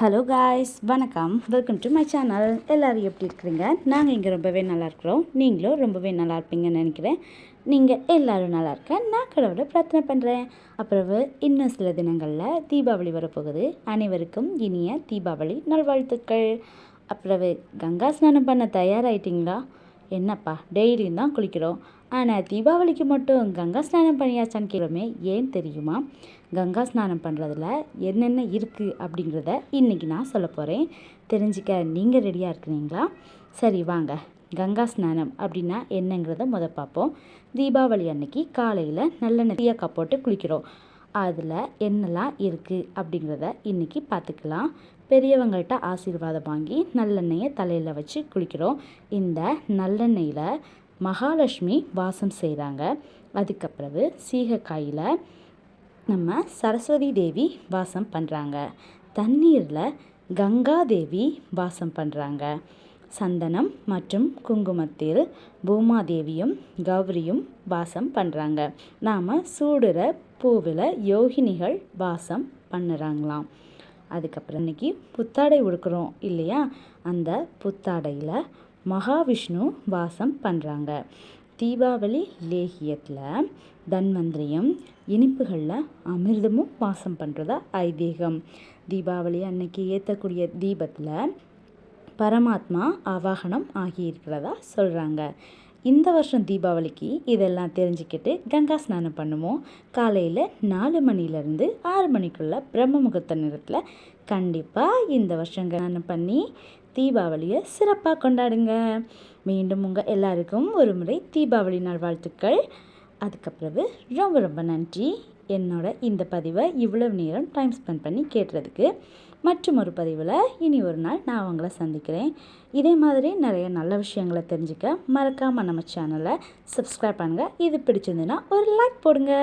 Hello guys வணக்கம். Welcome to my channel எல்லோரும் எப்படி இருக்கிறீங்க? நாங்கள் இங்கே ரொம்பவே நல்லா இருக்கிறோம். நீங்களும் ரொம்பவே நல்லா இருப்பீங்கன்னு நினைக்கிறேன். நீங்கள் எல்லோரும் நல்லா இருக்க நான் கடவுளை பிரார்த்தனை பண்ணுறேன் அப்புறவு இன்னும் சில தினங்களில் தீபாவளி வரப்போகுது. அனைவருக்கும் இனிய தீபாவளி நல்வாழ்த்துக்கள். அப்புறவு கங்கா ஸ்நானம் பண்ண தயாராகிட்டிங்களா என்னப்பா டெய்லியும் தான் குளிக்கிறோம். ஆனால் தீபாவளிக்கு மட்டும் கங்கா ஸ்நானம் பண்ணியாச்சான்னு கேளுமே ஏன் தெரியுமா? கங்கா ஸ்நானம் பண்ணுறதுல என்னென்ன இருக்குது அப்படிங்கிறத இன்றைக்கி நான் சொல்ல போகிறேன் தெரிஞ்சுக்க நீங்கள் ரெடியாக இருக்கிறீங்களா? சரி வாங்க. கங்கா ஸ்நானம் அப்படின்னா என்னங்கிறத முத பார்ப்போம். தீபாவளி அன்னைக்கு காலையில் நல்ல நிறைய போட்டு குளிக்கிறோம். அதில் என்னெல்லாம் இருக்குது அப்படிங்கிறத இன்றைக்கி பார்த்துக்கலாம். பெரியவங்கள்ட்ட ஆசீர்வாதம் வாங்கி நல்லெண்ணெயை தலையில் வச்சு குளிக்கிறோம். இந்த நல்லெண்ணெயில் மகாலட்சுமி வாசம் செய்கிறாங்க அதுக்கப்புறவு சீகக்காயில் நம்ம சரஸ்வதி தேவி வாசம் பண்ணுறாங்க தண்ணீரில் கங்கா தேவி வாசம் பண்ணுறாங்க சந்தனம் மற்றும் குங்குமத்தில் பூமாதேவியும் கௌரியும் வாசம் பண்ணுறாங்க நாம் சூடுற பூவில் யோகினிகள் வாசம் பண்ணுறாங்களாம். அதுக்கப்புறம் இன்றைக்கி புத்தாடை உடுக்கிறோம் இல்லையா? அந்த புத்தாடையில் மகாவிஷ்ணு வாசம் பண்ணுறாங்க தீபாவளி லேகியத்தில் தன்வந்திரியும் இனிப்புகளில் அமிர்தமும் வாசம் பண்ணுறதா ஐதீகம். தீபாவளி அன்னைக்கு ஏற்றக்கூடிய தீபத்தில் பரமாத்மா ஆவாகனம் ஆகியிருக்கிறதா சொல்கிறாங்க இந்த வருஷம் தீபாவளிக்கு இதெல்லாம் தெரிஞ்சுக்கிட்டு கங்கா ஸ்நானம் பண்ணுவோம். காலையில் நாலு மணிலேருந்து ஆறு மணிக்குள்ளே பிரம்ம முகூர்த்த நேரத்தில் கண்டிப்பாக இந்த வருஷம் ஸ்நானம் பண்ணி தீபாவளியை சிறப்பாக கொண்டாடுங்க. மீண்டும் உங்கள் எல்லாருக்கும் ஒரு முறை தீபாவளி நாள் வாழ்த்துக்கள். அதுக்கப்புறவு ரொம்ப ரொம்ப நன்றி. என்னோட இந்த பதிவை இவ்வளவு நேரம் டைம் ஸ்பெண்ட் பண்ணி கேட்டுறதுக்கு மற்றும் ஒரு பதிவில் இனி ஒரு நாள் நான் அவங்கள சந்திக்கிறேன். இதே மாதிரி நிறைய நல்ல விஷயங்களை தெரிஞ்சுக்க மறக்காமல் நம்ம சேனலை சப்ஸ்கிரைப் பண்ணுங்கள் இது பிடிச்சிருந்துன்னா ஒரு லைக் போடுங்க.